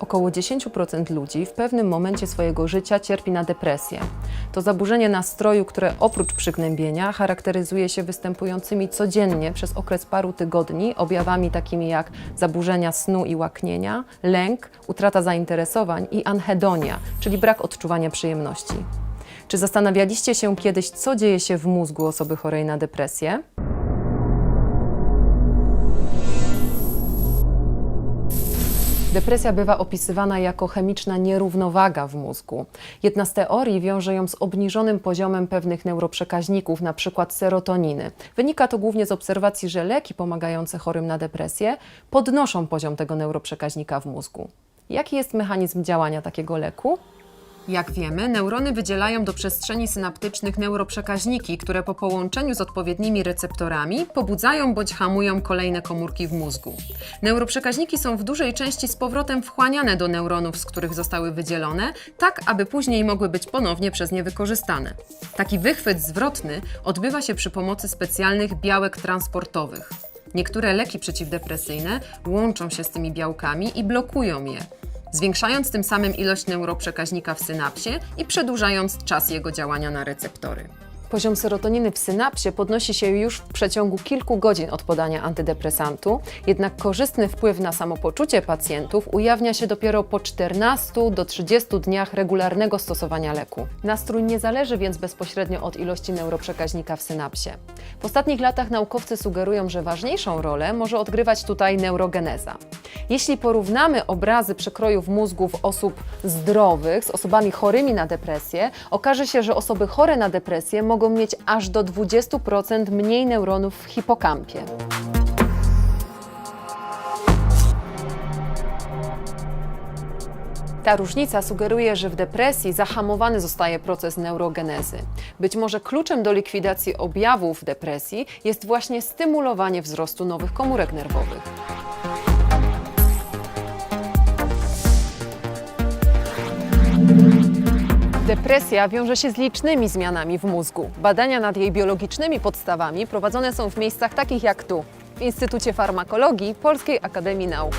Około 10% ludzi w pewnym momencie swojego życia cierpi na depresję. To zaburzenie nastroju, które oprócz przygnębienia charakteryzuje się występującymi codziennie przez okres paru tygodni objawami takimi jak zaburzenia snu i łaknienia, lęk, utrata zainteresowań i anhedonia, czyli brak odczuwania przyjemności. Czy zastanawialiście się kiedyś, co dzieje się w mózgu osoby chorej na depresję? Depresja bywa opisywana jako chemiczna nierównowaga w mózgu. Jedna z teorii wiąże ją z obniżonym poziomem pewnych neuroprzekaźników, np. serotoniny. Wynika to głównie z obserwacji, że leki pomagające chorym na depresję podnoszą poziom tego neuroprzekaźnika w mózgu. Jaki jest mechanizm działania takiego leku? Jak wiemy, neurony wydzielają do przestrzeni synaptycznych neuroprzekaźniki, które po połączeniu z odpowiednimi receptorami pobudzają bądź hamują kolejne komórki w mózgu. Neuroprzekaźniki są w dużej części z powrotem wchłaniane do neuronów, z których zostały wydzielone, tak aby później mogły być ponownie przez nie wykorzystane. Taki wychwyt zwrotny odbywa się przy pomocy specjalnych białek transportowych. Niektóre leki przeciwdepresyjne łączą się z tymi białkami i blokują je zwiększając tym samym ilość neuroprzekaźnika w synapsie i przedłużając czas jego działania na receptory. Poziom serotoniny w synapsie podnosi się już w przeciągu kilku godzin od podania antydepresantu, jednak korzystny wpływ na samopoczucie pacjentów ujawnia się dopiero po 14 do 30 dniach regularnego stosowania leku. Nastrój nie zależy więc bezpośrednio od ilości neuroprzekaźnika w synapsie. W ostatnich latach naukowcy sugerują, że ważniejszą rolę może odgrywać tutaj neurogeneza. Jeśli porównamy obrazy przekrojów mózgów osób zdrowych z osobami chorymi na depresję, okaże się, że osoby chore na depresję mogą mieć aż do 20% mniej neuronów w hipokampie. Ta różnica sugeruje, że w depresji zahamowany zostaje proces neurogenezy. Być może kluczem do likwidacji objawów depresji jest właśnie stymulowanie wzrostu nowych komórek nerwowych. Depresja wiąże się z licznymi zmianami w mózgu. Badania nad jej biologicznymi podstawami prowadzone są w miejscach takich jak tu, w Instytucie Farmakologii Polskiej Akademii Nauk.